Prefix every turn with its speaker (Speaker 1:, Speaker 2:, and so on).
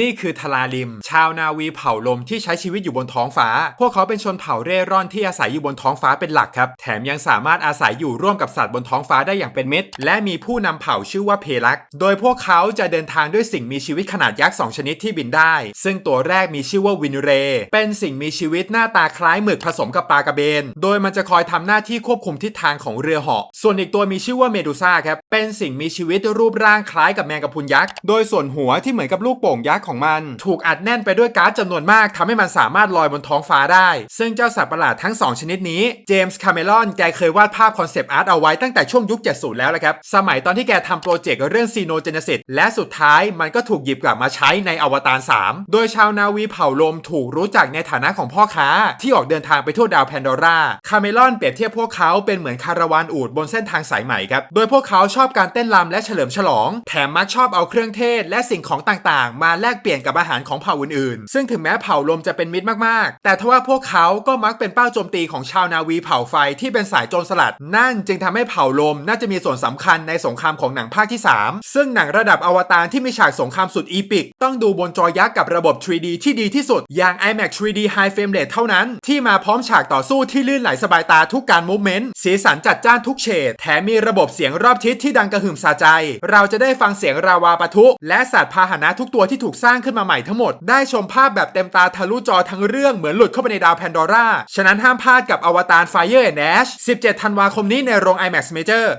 Speaker 1: นี่คือทลาลิม ชาวนาวีเผ่าลมที่ใช้ชีวิตอยู่บนท้องฟ้า พวกเขาเป็นชนเผ่าเร่ร่อนที่อาศัยอยู่บนท้องฟ้าเป็นหลักครับ แถมยังสามารถอาศัยอยู่ร่วมกับสัตว์บนท้องฟ้าได้อย่างเป็นมิตร และมีผู้นำเผ่าชื่อว่าเพลัก โดยพวกเขาจะเดินทางด้วยสิ่งมีชีวิตขนาดยักษ์สองชนิดที่บินได้ ซึ่งตัวแรกมีชื่อว่าวินเร เป็นสิ่งมีชีวิตหน้าตาคล้ายหมึกผสมกับปลากระเบน โดยมันจะคอยทำหน้าที่ควบคุมทิศทางของเรือเหาะ ส่วนอีกตัวมีชื่อว่าเมดูซ่าครับ เป็นสิ่งมีชีวิตรูปร่างคล้ายกับแมงกะพรุนยักษ์ โดยส่วนหัวที่เหมือนกับลูกโป่งยักษ์ของมัน ถูกอัดแน่นไปด้วยก๊าซจำนวนมากทำให้มันสามารถลอยบนท้องฟ้าได้ ซึ่งเจ้าสัตว์ประหลาดทั้ง 2 ชนิดนี้ เจมส์คาเมรอนแกเคยวาดภาพคอนเซปต์อาร์ตเอาไว้ตั้งแต่ช่วงยุค 70 แล้วละครับ สมัยตอนที่แกทำโปรเจกต์เรื่องซีโนเจเนซิสและสุดท้ายมันก็ถูกหยิบกลับมาใช้ในอวตาร 3 โดยชาวนาวีเผ่าลมถูกรู้จักในฐานะของพ่อค้า ที่ออกเดินทางไปทั่วดาวแพนโดราคาเมรอนเปรียบเทียบพวกเขาเป็นเหมือนคาราวานอูดบนเส้นทางสายใหม่ครับโดยพวกเขาชอบการเต้นรำและเฉลิมฉลอง แถมมักชอบเอาเครื่องเทศและสิ่งของต่างๆ มาแลกเปลี่ยนกับอาหารของเผ่าอื่นๆ ซึ่งถึงแม้เผ่าลมจะเป็นมิตรมากๆ แต่ทว่าพวกเขาก็มักเป็นเป้าโจมตีของชาวนาวีเผ่าไฟที่เป็นสายโจรสลัด นั่นจึงทำให้เผ่าลมน่าจะมีส่วนสำคัญในสงครามของหนังภาคที่ 3 ซึ่งหนังระดับอวตารที่มีฉากสงครามสุดอีปิก ต้องดูบนจอยักษ์กับระบบ 3D ที่ดีที่สุด อย่าง IMAX 3D High Frame Rate เท่านั้น ที่มาพร้อมฉากต่อสู้ที่ลื่นไหลสบายตาทุกการมูฟเมนต์สีสันจัดจ้านทุกเฉดแถมมีระบบเสียงรอบทิศที่ดังกระหึ่มสาใจ เราจะได้ฟังเสียงราวาปะทุ และสัตว์พาหนะทุกตัวที่ถูกสร้างขึ้นมาใหม่ทั้งหมด ได้ชมภาพแบบเต็มตาทะลุจอทั้งเรื่องเหมือนหลุดเข้าไปในดาวแพนดอร่าฉะนั้นห้ามพลาดกับอวตาร Fire and Ash 17 ธันวาคมนี้ในโรง IMAX Major